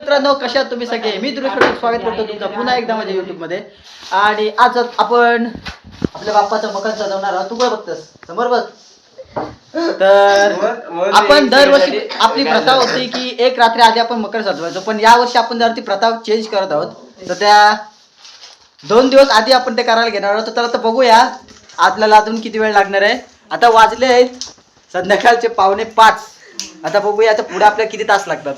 मित्रांनो कशा तुम्ही सगळे? मी दुरुस्त स्वागत करतो तुमचं पुन्हा एकदा माझ्या युट्यूबमध्ये. आणि आज आपण आपल्या बाप्पाचं मकन सजवणार आहोत. तू काय बघतस. समोर बघ. तर आपण दरवर्षी आपली प्रथा होती की एक रात्री आधी आपण मकर सजवायचो. पण या वर्षी आपण जर ती प्रथा चेंज करत आहोत. तर त्या दोन दिवस आधी आपण ते करायला घेणार आहोत. तर तर बघूया. आपल्याला अजून किती वेळ लागणार आहे? आता वाजले आहेत. संध्याकाळचे पावणे पाच. आता बघूया आता पुढे आपल्याला किती तास लागतात.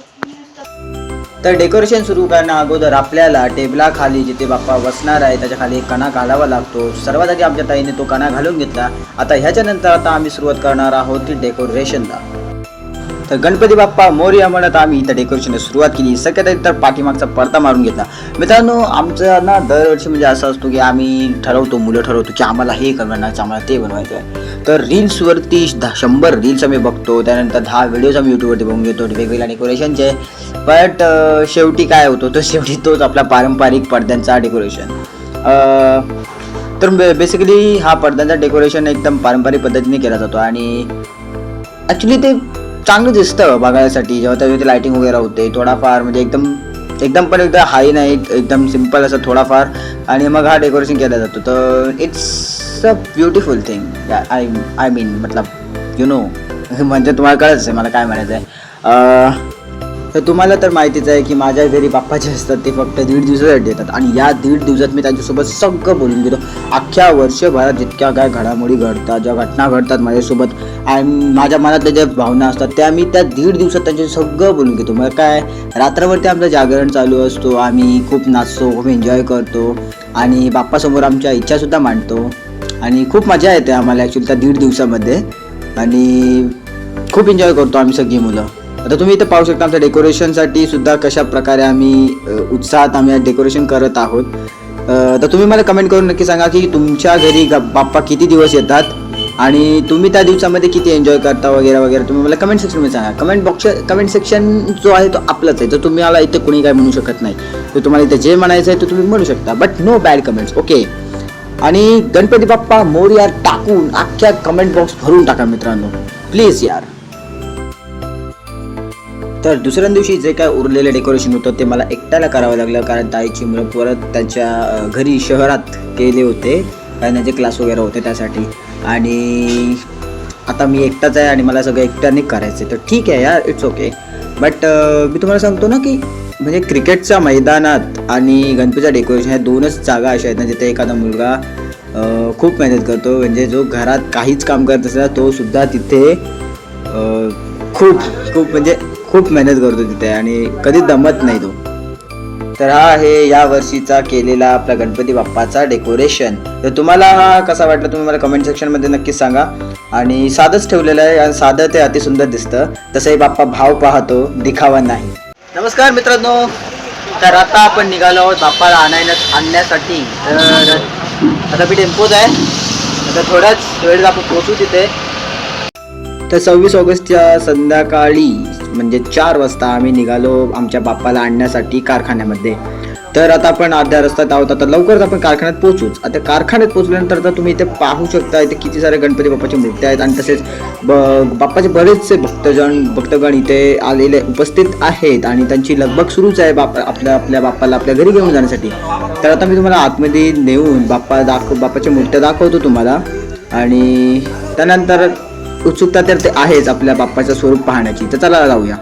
तर डेकोरेशन सुरू करण्या अगोदर आपल्याला टेबलाखाली जिथे बाप्पा बसणार आहे त्याच्याखाली एक कणा घालावा लागतो. सर्वात आधी आमच्या ताईने तो कणा घालून घेतला. आता ह्याच्यानंतर आता आम्ही सुरुवात करणार आहोत ती डेकोरेशनला तर गणपती बाप्पा मोर्या म्हणत आम्ही इथं डेकोरेशनला सुरुवात केली. सगळ्यात तर पाठीमागचा पडदा मारून घेतला. मित्रांनो आमचं ना दरवर्षी म्हणजे असं असतो की आम्ही ठरवतो मुलं ठरवतो की आम्हाला हे बनवायचं आम्हाला ते बनवायचं आहे तर रील्सवरती दहा शंभर रील्स आम्ही बघतो. त्यानंतर दहा व्हिडिओज आम्ही यूट्यूबवरती बघून घेतो. वेगवेगळ्या डेकोरेशनचे बट uh, शेवटी काय होतो? तर शेवटी तोच आपला पारंपरिक पडद्यांचा डेकोरेशन uh, तर बेसिकली हा पडद्यांचा डेकोरेशन एकदम पारंपरिक पद्धतीने केला जातो आणि ॲक्च्युली ते चांगलं दिसतं बघायसाठी. जेव्हा ते लाईटिंग वगैरे होते थोडाफार म्हणजे एकदम एकदम पण एकदम हाय नाही एकदम सिंपल असं थोडाफार. आणि मग हा डेकोरेशन केला जातो. तर it's a beautiful thing I I mean मतलब यु नो म्हणजे तुम्हाला कळत आहे मला काय म्हणायचं आहे uh, तर तुम्हाला तर माहितीच आहे की माझ्या घरी बाप्पाचे असतात ते फक्त दीड दिवसासाठी येतात. आणि या दीड दिवसात मी त्यांच्यासोबत सगळं बोलून घेतो. अख्ख्या वर्षभरात जितक्या काय घडामोडी घडतात ज्या घटना घडतात माझ्यासोबत आणि माझ्या मनातल्या ज्या भावना असतात त्या मी त्या दीड दिवसात त्यांचे सगळं बोलून घेतो. मग काय रात्रभरती आमचं जागरण चालू असतो. आम्ही खूप नाचतो खूप एन्जॉय करतो. आणि बाप्पासमोर आमच्या इच्छासुद्धा मांडतो. आणि खूप मजा येते आम्हाला ॲक्च्युली त्या दीड दिवसामध्ये. आणि खूप एन्जॉय करतो आम्ही सगळी मुलं. आता तुम्ही इथं पाहू शकता आमच्या डेकोरेशनसाठी सुद्धा कशा प्रकारे आम्ही उत्साहात आम्ही डेकोरेशन करत आहोत. तर तुम्ही मला कमेंट करून नक्की सांगा की तुमच्या घरी बाप्पा किती दिवस येतात? आणि तुम्ही त्या दिवसामध्ये किती एन्जॉय करता वगैरे वगैरे? तुम्ही मला कमेंट सेक्शनमध्ये सांगा. कमेंट बॉक्स कमेंट सेक्शन जो आहे तो आपलाच आहे. तर तुम्ही मला इथे कोणी काय म्हणू शकत नाही. तर तुम्हाला इथे जे म्हणायचं आहे ते तुम्ही म्हणू शकता. But no bad comments okay आणि गणपती बाप्पा मोर यार टाकून अख्ख्या कमेंट बॉक्स भरून टाका मित्रांनो. प्लीज यार. तर दुसऱ्या दिवशी जे काय उरलेलं डेकोरेशन होतं ते मला एकट्याला करावं लागलं. कारण ताईची मुलं परत त्यांच्या घरी शहरात गेले होते. कारण त्यांचे क्लास वगैरे होते त्यासाठी. आणि आता मी एकटाच आहे आणि मला सगळं एकट्याने करायचं आहे तर ठीक आहे यार इट्स ओके बट मी तुम्हाला सांगतो ना की म्हणजे क्रिकेटच्या मैदानात आणि गणपतीच्या डेकोरेशन ह्या दोनच जागा अशा आहेत ना जिथे एखादा मुलगा खूप मेहनत करतो. म्हणजे जो घरात काहीच काम करत असेल तो सुद्धा तिथे खूप खूप म्हणजे खूप मेहनत करतो तिथे आणि कधी दमत नाही तो. तर हा आहे या वर्षीचा केलेला आपला गणपती बाप्पाचा डेकोरेशन. तर तुम्हाला हा कसा वाटला तुम्ही मला कमेंट सेक्शनमध्ये नक्कीच सांगा. आणि साधंच ठेवलेलं आहे आणि साधं ते अतिसुंदर दिसतं. तसंही बाप्पा भाव पाहतो दिखावा नाही. नमस्कार मित्रांनो. तर आता आपण निघालो आहोत बाप्पाला आणायला आणण्यासाठी. तर आता मी टेम्पोज आहे. आता थोड्याच वेळेस आपण पोहोचू तिथे. तर सव्वीस ऑगस्टच्या संध्याकाळी म्हणजे चार वाजता आम्ही निघालो आमच्या बाप्पाला आणण्यासाठी कारखान्यामध्ये. तर आता आपण अर्ध्या रस्त्यात आहोत. आता लवकरच आपण कारखान्यात पोहोचूच. आता कारखान्यात पोहोचल्यानंतर तर तुम्ही इथे पाहू शकता इथे किती सारे गणपती बाप्पाच्या मूर्त्या आहेत आणि तसेच ब बाप्पाचे बरेचसे भक्तजन भक्तगण इथे आलेले उपस्थित आहेत आणि त्यांची लगबग सुरूच आहे बाप आपल्या आपल्या बाप्पाला आपल्या घरी घेऊन जाण्यासाठी. तर आता मी तुम्हाला आतमध्ये नेऊन बाप्पा दाखव बाप्पाच्या मूर्त्या दाखवतो तुम्हाला. आणि त्यानंतर उत्सुकता तर ते आहेच आपल्या बाप्पाचं स्वरूप पाहण्याची. तर चला जाऊया.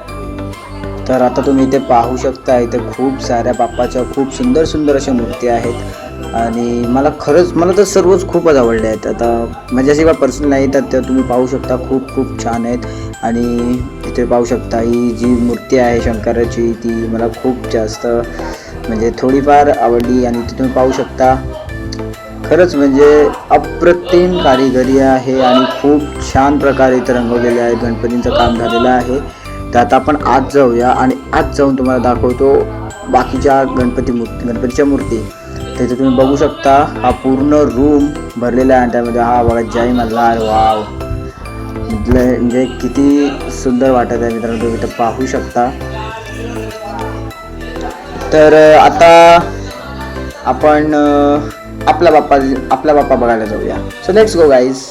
तर आता तुम्ही इथे पाहू शकता इथे खूप साऱ्या बाप्पाच्या खूप सुंदर सुंदर अशा मूर्ती आहेत. आणि मला खरंच मला तर सर्वच खूपच आवडले आहेत. आता माझ्याशिवाय बा पर्सनल नाही तर त्या तुम्ही पाहू शकता खूप खूप छान आहेत. आणि इथे पाहू शकता ही जी मूर्ती आहे शंकराची ती मला खूप जास्त म्हणजे थोडीफार आवडली. आणि इथे तुम्ही पाहू शकता खरंच म्हणजे अप्रतिम कारिगरी आहे आणि खूप छान प्रकारे इथं रंगवलेले आहे. गणपतींचं काम झालेलं आहे. त्यात आपण आत जाऊया आणि आज जाऊन तुम्हाला दाखवतो बाकीच्या गणपती मूर्ती गणपतीच्या मूर्ती. तर तुम्ही बघू शकता हा पूर्ण रूम भरलेला आहे आणि त्यामध्ये हा बघा जय मल्हार वाव. म्हणजे किती सुंदर वाटत आहे मित्रांनो तुम्ही इथं पाहू शकता. तर आता आपण आपला बाप्पा आपला बाप्पा बघायला जाऊया. सो लेट्स गो गाईज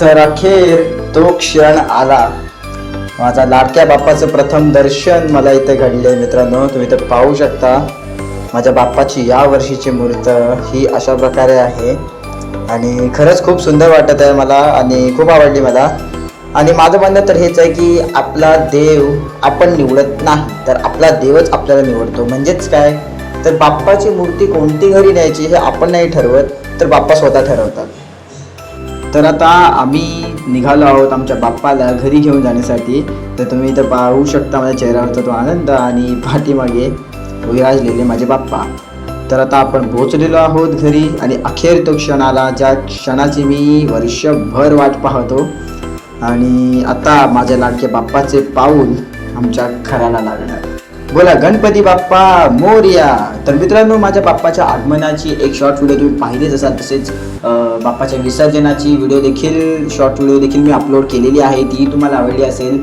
तर अखेर तो क्षण आला. माझा लाडक्या बाप्पाचं प्रथम दर्शन मला इथे घडले. मित्रांनो तुम्ही तर पाहू शकता माझ्या बाप्पाची या वर्षीची मूर्त ही अशा प्रकारे आहे. आणि खरंच खूप सुंदर वाटत आहे मला आणि खूप आवडली मला. आणि माझं म्हणणं तर हेच आहे की आपला देव आपण निवडत नाही. तर आपला देवच आपल्याला निवडतो. म्हणजेच काय? तर बाप्पाची मूर्ती कोणती घरी न्यायची हे आपण नाही ठरवत तर बाप्पा स्वतः ठरवतात. तर आता आम्ही निघालो आहोत आमच्या बाप्पाला घरी घेऊन जाण्यासाठी. तर तुम्ही इथं पाहू शकता माझ्या चेहऱ्यावरचा तो आनंद आणि पाठीमागे विराजलेले माझे बाप्पा. तर आता आपण पोहोचलेलो आहोत घरी आणि अखेर तो क्षण आला ज्या क्षणाची मी वर्षभर वाट पाहतो. आणि आता माझ्या लाडक्या बाप्पाचे पाऊल आमच्या घराला लागणार. बोला गणपती बाप्पा मोर्या. तर मित्रांनो माझ्या बाप्पाच्या आगमनाची एक शॉर्ट व्हिडिओ तुम्ही पाहिलेच असाल तसेच बाप्पाच्या विसर्जनाची व्हिडिओ देखील शॉर्ट व्हिडिओ देखील मी अपलोड केलेली आहे ती तुम्हाला आवडली असेल.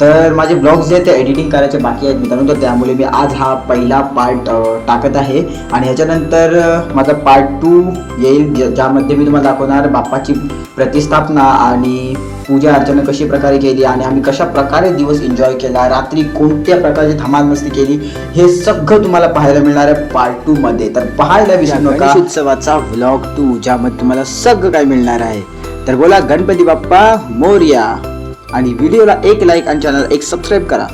तर माझे ब्लॉग्स जे आहेत ते एडिटिंग करायचे बाकी आहेत मित्रांनो. तर त्यामुळे मी आज हा पहिला पार्ट टाकत आहे. आणि ह्याच्यानंतर माझा पार्ट टू येईल ज्या- ज्यामध्ये मी तुम्हाला दाखवणार बाप्पाची प्रतिस्थापना आणि पूजा अर्चना कशी प्रकारे केली आणि आम्ही कशा प्रकारे दिवस एन्जॉय केला रात्री कोणत्या प्रकारची धमाल मस्ती केली हे सगळं तुम्हाला पाहायला मिळणार आहे पार्ट टू मध्ये. तर पाहायला विसरू नका. उत्सवाचा व्लॉग टू ज्यामध्ये तुम्हाला सगळं काय मिळणार आहे. तर बोला गणपती बाप्पा मोर्या. आणि व्हिडिओला एक लाईक आणि चॅनल एक सबस्क्राईब करा.